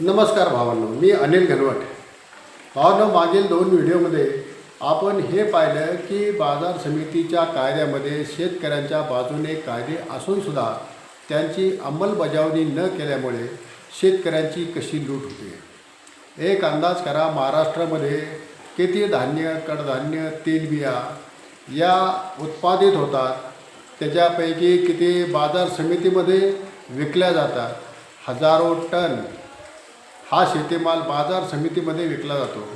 नमस्कार भावांनो मी अनिल घनवट. भावांनो मागील दोन व्हिडिओमध्ये आपण हे पाहिलं की बाजार समितीच्या कायद्यामध्ये शेतकऱ्यांच्या बाजूने कायदे असूनसुद्धा त्यांची अंमलबजावणी न केल्यामुळे शेतकऱ्यांची कशी लूट होते. एक अंदाज करा महाराष्ट्रामध्ये किती धान्य कडधान्य तेलबिया या उत्पादित होतात त्याच्यापैकी किती बाजार समितीमध्ये विकल्या जातात? हजारो टन. हा शेतीमाल बाजार समितीमध्ये विकला जातो.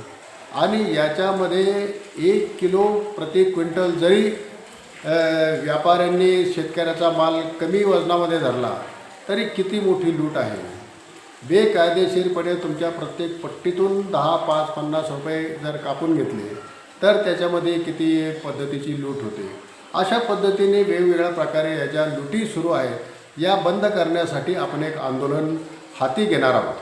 आणि याच्यामध्ये एक किलो प्रति क्विंटल जरी व्यापाऱ्यांनी शेतकऱ्याचा माल कमी वजनामध्ये धरला तरी किती मोठी लूट आहे? बेकायदेशीरपणे तुमच्या प्रत्येक पट्टीतून दहा पाच पन्नास रुपये जर कापून घेतले तर त्याच्यामध्ये किती पद्धतीची लूट होते? अशा पद्धतीने वेगवेगळ्या प्रकारे याच्या लुटी सुरू आहेत. या बंद करण्यासाठी आपण एक आंदोलन हाती घेणार आहोत.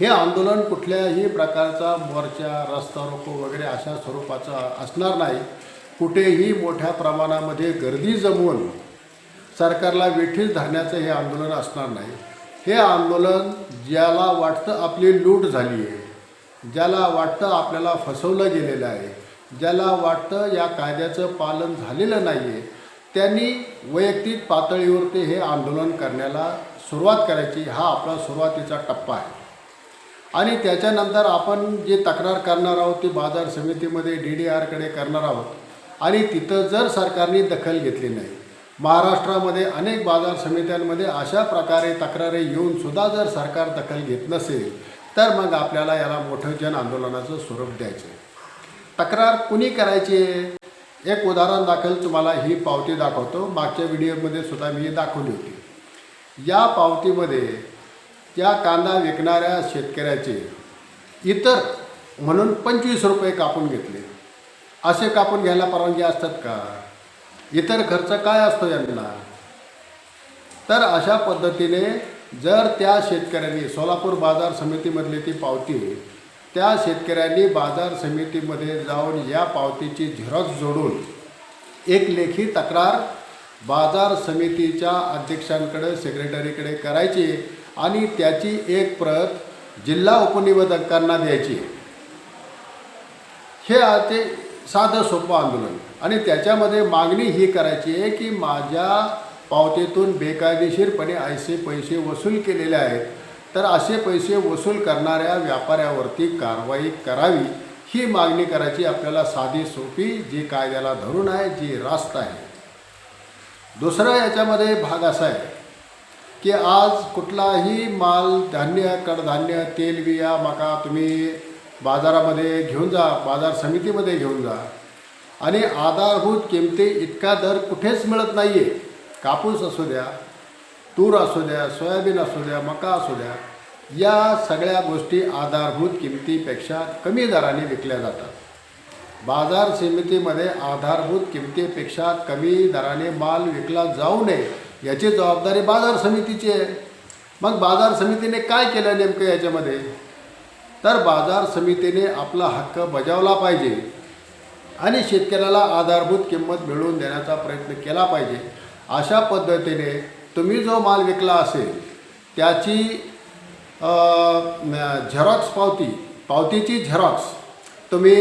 हे आंदोलन कुठल्याही प्रकारचा मोर्चा रस्ता रोको वगैरे अशा स्वरूपाचं असणार नाही. कुठेही मोठ्या प्रमाणामध्ये गर्दी जमवून सरकारला वेठीस धरण्याचं हे आंदोलन असणार नाही. हे आंदोलन ज्याला वाटतं आपली लूट झाली आहे ज्याला वाटतं आपल्याला फसवलं गेलेलं आहे ज्याला वाटतं या कायद्याचं पालन झालेलं नाही आहे त्यांनी वैयक्तिक पातळीवरती हे आंदोलन करण्याला सुरुवात करायची. हा आपला सुरुवातीचा टप्पा आहे. आणि त्याच्यानंतर आपण जे तक्रार करणार आहोत ती बाजार समितीमध्ये डी डी आरकडे करणार आहोत. आणि तिथं जर सरकारने दखल घेतली नाही महाराष्ट्रामध्ये अनेक बाजार समित्यांमध्ये अशा प्रकारे तक्रारी येऊन सुद्धा जर सरकार दखल घेत नसेल तर मग आपल्याला याला मोठं जन आंदोलनाचं स्वरूप द्यायचं आहे. तक्रार कुणी करायची आहे? एक उदाहरण दाखल तुम्हाला ही पावती दाखवतो. मागच्या व्हिडिओमध्ये सुद्धा मी दाखवली होती. या पावतीमध्ये त्या कांदा विकणाऱ्या शेतकऱ्याचे इतर म्हणून पंचवीस रुपये कापून घेतले. असे कापून घ्यायला परवानगी असतात का? इतर खर्च काय असतो यांना? तर अशा पद्धतीने जर त्या शेतकऱ्यांनी सोलापूर बाजार समितीमधली ती पावती त्या शेतकऱ्यांनी बाजार समितीमध्ये जाऊन या पावतीची झेरॉक्स जोडून एक लेखी तक्रार बाजार समितीच्या अध्यक्षांकडे सेक्रेटरीकडे करायची. आणि त्याची एक प्रत जिल्हा उपनिबंधकांना द्यायची हे ते साधं सोपं आंदोलन. आणि त्याच्यामध्ये मागणी ही करायची आहे की माझ्या पावतीतून बेकायदेशीरपणे असे पैसे वसूल केलेले आहेत. तर असे पैसे वसूल करणाऱ्या व्यापाऱ्यावरती कारवाई करावी ही मागणी करायची आपल्याला साधी सोपी जी कायद्याला धरून आहे जी रास्त आहे. दुसरा याच्यामध्ये भाग असा आहे की आज कुठलाही माल धान्य कडधान्य तेल बिया मका तुम्ही बाजारामध्ये घेऊन जा बाजार समितीमध्ये घेऊन जा. आणि आधारभूत किमती इतका दर कुठेच मिळत नाही आहे कापूस असू द्या तूर असू द्या सोयाबीन असू द्या मका असू द्या या सगळ्या गोष्टी आधारभूत किमतीपेक्षा कमी दराने विकल्या जातात. बाजार समितीमध्ये आधारभूत किमतीपेक्षा कमी दराने माल विकला जाऊ नये. याची जबाबदारी बाजार समितीची आहे. मग बाजार समितीने काय केलं नेमकं याच्यामध्ये? तर बाजार समितीने आपला हक्क बजावला पाहिजे आणि शेतकऱ्याला आधारभूत किंमत मिळवून देण्याचा प्रयत्न केला पाहिजे. अशा पद्धतीने तुम्ही जो माल विकला असेल त्याची झेरॉक्स पावती पावतीची झेरॉक्स तुम्ही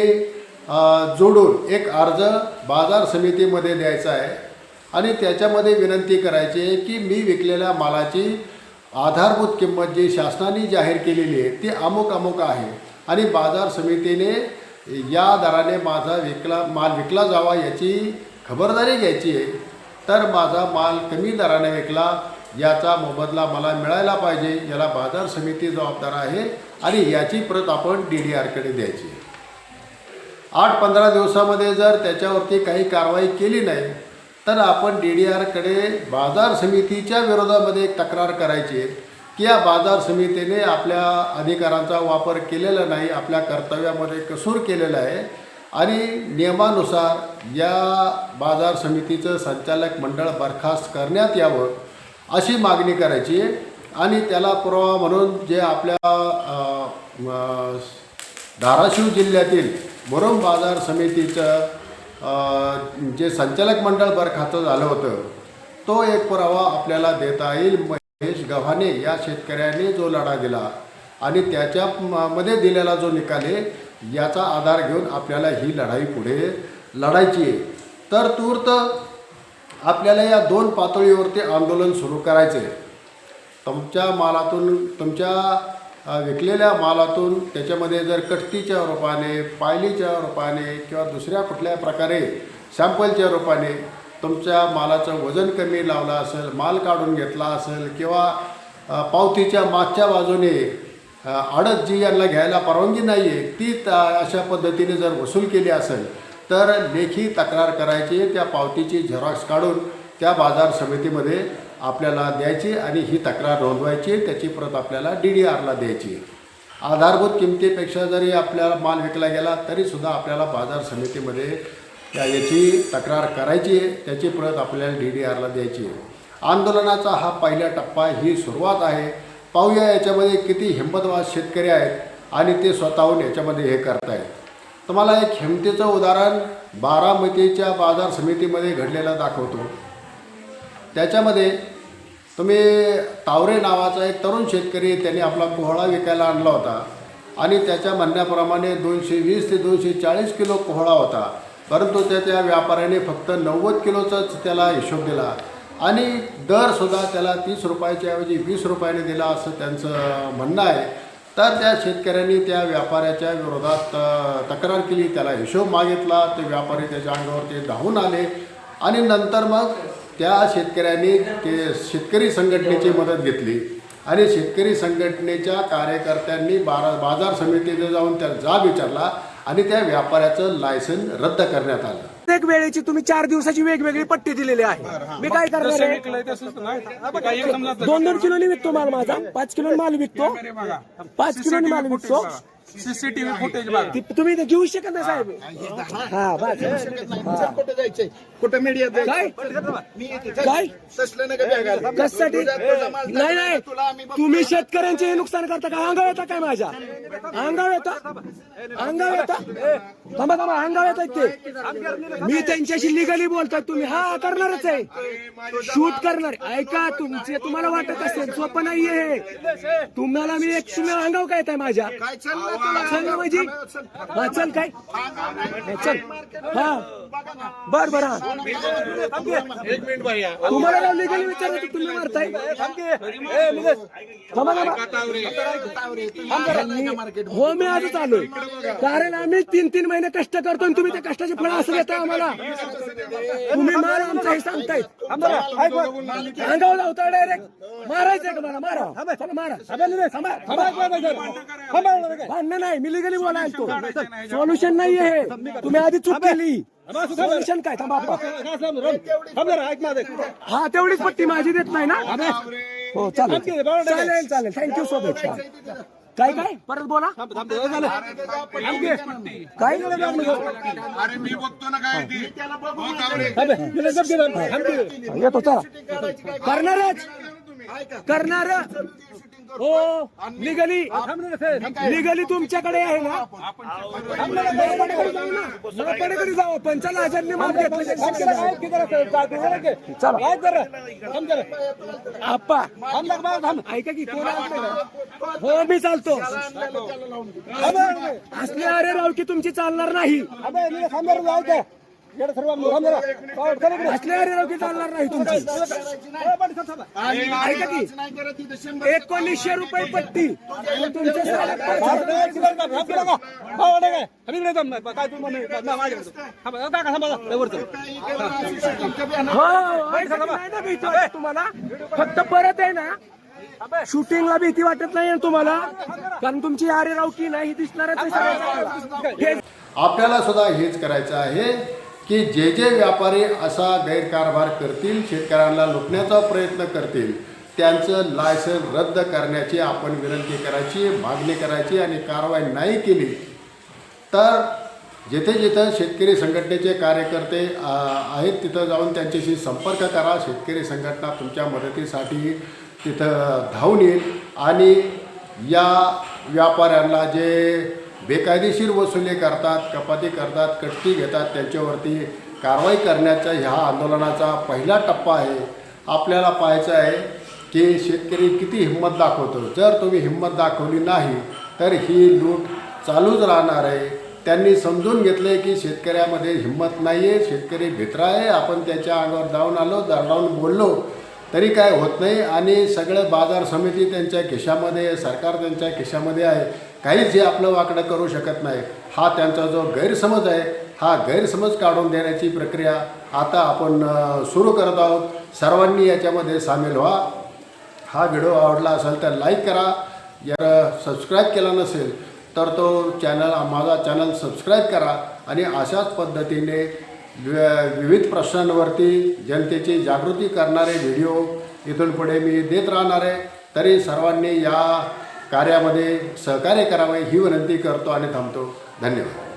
जोडून एक अर्ज बाजार समितीमध्ये द्यायचा आहे. आणि त्याच्यामध्ये विनंती करायची आहे की मी विकलेल्या मालाची आधारभूत किंमत जी शासनाने जाहीर केलेली आहे ती अमुक अमुक आहे. आणि बाजार समितीने या दराने माझा विकला माल विकला जावा याची खबरदारी घ्यायची आहे. तर माझा माल कमी दराने विकला याचा मोबदला मला मिळायला पाहिजे याला बाजार समिती जबाबदार आहे आणि याची प्रत आपण डी डी आरकडे द्यायची आठ पंधरा दिवसामध्ये जर त्याच्यावरती काही कारवाई केली नाही तर आपण डी डी आरकडे बाजार समितीच्या विरोधामध्ये एक तक्रार करायची की या बाजार समितीने आपल्या अधिकारांचा वापर केलेला नाही आपल्या कर्तव्यामध्ये कसूर केलेला आहे आणि नियमानुसार या बाजार समितीचं संचालक मंडळ बरखास्त करण्यात यावं अशी मागणी करायची आहे. आणि त्याला पुरावा म्हणून जे आपल्या धाराशिव जिल्ह्यातील मुरुम बाजार समितीचं जे संचालक मंडळ बरखास्त झालं होतं तो एक पुरावा आपल्याला देता येईल. महेश गव्हाणे या शेतकऱ्याने जो लढा दिला आणि त्याच्या मध्ये दिलेला जो निकाल आहे याचा आधार घेऊन आपल्याला ही लढाई पुढे लढायची आहे. तर तूर्त आपल्याला या दोन पातळीवरती आंदोलन सुरू करायचं आहे तुमच्या मालातून तुमच्या विकलेल्या मालातून त्याच्यामध्ये जर कटतीच्या रूपाने पायलीच्या रूपाने किंवा दुसऱ्या कुठल्या प्रकारे सॅम्पलच्या रूपाने तुमच्या मालाचं वजन कमी लावलं असेल माल काढून घेतला असेल किंवा पावतीच्या मागच्या बाजूने आडत जी यांना घ्यायला परवानगी नाही आहे ती त अशा पद्धतीने जर वसूल केली असेल तर लेखी तक्रार करायची त्या पावतीची झेरॉक्स काढून त्या बाजार समितीमध्ये आपल्याला द्यायची आणि ही तक्रार नोंदवायची त्याची प्रत आपल्याला डी डी आरला द्यायची. आधारभूत किमतीपेक्षा जरी आपल्याला माल विकला गेला तरीसुद्धा आपल्याला बाजार समितीमध्ये त्या याची तक्रार करायची आहे त्याची प्रत आपल्याला डी डी आरला द्यायची. आहे आंदोलनाचा हा पहिला टप्पा ही सुरुवात आहे. पाहूया याच्यामध्ये किती हिंमतवाद शेतकरी आहेत आणि ते स्वतःहून याच्यामध्ये हे करतायत. तुम्हाला एक हिमतीचं उदाहरण बारामतीच्या बाजार समितीमध्ये घडलेलं दाखवतो. त्याच्यामध्ये तुम्ही तावरे नावाचा एक तरुण शेतकरी त्यांनी आपला कोहळा विकायला आणला होता. आणि त्याच्या म्हणण्याप्रमाणे दोनशे वीस ते दोनशे चाळीस किलो कोहळा होता. परंतु त्या त्या व्यापाऱ्याने फक्त नव्वद किलोचाच त्याला हिशोब दिला. आणि दरसुद्धा त्याला तीस रुपयाच्या ऐवजी वीस रुपयाने दिला असं त्यांचं म्हणणं आहे. तर त्या शेतकऱ्यांनी त्या व्यापाऱ्याच्या विरोधात तक्रार केली. त्याला हिशोब मागितला. ते व्यापारी त्याच्या अंगावरती धावून आले. आणि नंतर मग त्या शेतकऱ्यांनी ते शेतकरी संघटनेची मदत घेतली. आणि शेतकरी संघटनेच्या कार्यकर्त्यांनी बारा बाजार समितीने जाऊन त्याला जाब विचारला आणि त्या व्यापाऱ्याचं लायसन रद्द करण्यात आलं. प्रत्येक वेळेची तुम्ही चार दिवसाची वेगवेगळी पट्टी दिलेली आहे. मी काय करणार आहे? दोन दोन किलोनी विकतो माल माझा. पाच किलो माल विकतो. पाच किलो माल विकतो. सीसीटीव्ही फुटेज बघा. ती तुम्ही ते घेऊ शकत नाही साहेब. हा बस. कुठं जायचंय? कुठं मीडियात काय? काय? कशासाठी? नाही नाही. तुम्ही शेतकऱ्यांचे हे नुकसान करता का? अंगाव येता काय माझ्या? अंगाव येता? अंगाव येता? थांबा थांबा. अंगाव येतात ते मी त्यांच्याशी लिगली बोलतोय. तुम्ही हा करणारच आहे. शूट करणार. ऐका तुमचे तुम्हाला वाटत असेल सोपं नाहीये. हे तुम्हाला मी एक शून्य अंगाव काय येत आहे माझ्या? काय चल ना माझी हा चल काय हा, चल हा बर बर हा एक मिनिट भैया तुम्हाला लिगली विचारलं तर तुम्ही मारताय थांबा थांबा हो मी आजच आलोय कारण आम्ही तीन तीन महिने कष्ट करतो आणि तुम्ही त्या कष्टाचे फळ असं देताय आम्हाला तुम्ही मारा आमचं हे सांगतायत अंगावर लावता डायरेक्ट मारायचंय का मला मारा चला मारा थांबा, थांबा. भांडणं नाही मी लिगली बोलायला तो सोल्युशन नाहीये हे तुम्ही आधी चूक केली सोल्युशन काय थांबा. हा तेवढीच पट्टी माझी देत नाही ना हो चालेल चालेल चालेल थँक्यू सो मच काय काय परत बोला काय अरे मी बघतो ना काय ते हो, तावरे. येतो चला करणारच करणार हो, हो लिगली. लिगली तुमच्याकडे आहे ना? मापाडेकडे जाऊ पंचाला हजारने घेतले. ऐका की कोण हो मी चालतो. असले अरे राव की तुमची चालणार नाही. असले अरे राव चालणार नाही तुमची. एकोणीसशे रुपये पट्टी. तुमच्या तुम्हाला? फक्त परत आहे ना शूटिंगला भीती वाटत नाही तुम्हाला. कारण तुमची अरे राव की नाही दिसणारच. हे आपल्याला सुद्धा हेच करायचं आहे. की जे जे व्यापारी असा गैरकारभार करतील शेतकऱ्यांना लुटण्याचा प्रयत्न करतील त्यांचं लायसन रद्द करण्याची आपण विनंती करायची मागणी करायची आणि कारवाई नाही केली तर जिथे जिथं शेतकरी संघटनेचे कार्यकर्ते आहेत तिथं जाऊन त्यांच्याशी संपर्क करा. शेतकरी संघटना तुमच्या मदतीसाठी तिथं धावून येईल. आणि या व्यापाऱ्यांना जे बेकायदेशीर वसुली करतात कपाती करतात कट्टी घेतात त्यांच्यावरती कारवाई करण्याचा ह्या आंदोलनाचा पहिला टप्पा आहे. आपल्याला पाहायचं आहे की शेतकरी किती हिंमत दाखवतो. जर तुम्ही हिंमत दाखवली नाही तर ही लूट चालूच राहणार आहे. त्यांनी समजून घेतले की शेतकऱ्यामध्ये हिंमत नाही आहे शेतकरी भित्रा आहे. आपण त्याच्या अंगावर जाऊन आलो दरडावून बोललो तरी काय होत नाही. आणि सगळं बाजार समिती त्यांच्या खिशामध्ये सरकार त्यांच्या खिशामध्ये आहे. काहीच हे आपलं वाकडं करू शकत नाही हा त्यांचा जो गैरसमज आहे हा गैरसमज काढून देण्याची प्रक्रिया आता आपण सुरू करत आहोत. सर्वांनी याच्यामध्ये सामील व्हा. हा व्हिडिओ आवडला असेल तर लाईक करा. जर सबस्क्राईब केला नसेल तर तो चॅनल माझा चॅनल सबस्क्राईब करा आणि अशाच पद्धतीने वि- विविध प्रश्नांवरती जनतेची जागृती करणारे व्हिडिओ इथून पुढे मी देत राहणार आहे. तरी सर्वांनी या कार्यामध्ये सहकार्य करावे ही विनंती करतो आणि थांबतो. धन्यवाद.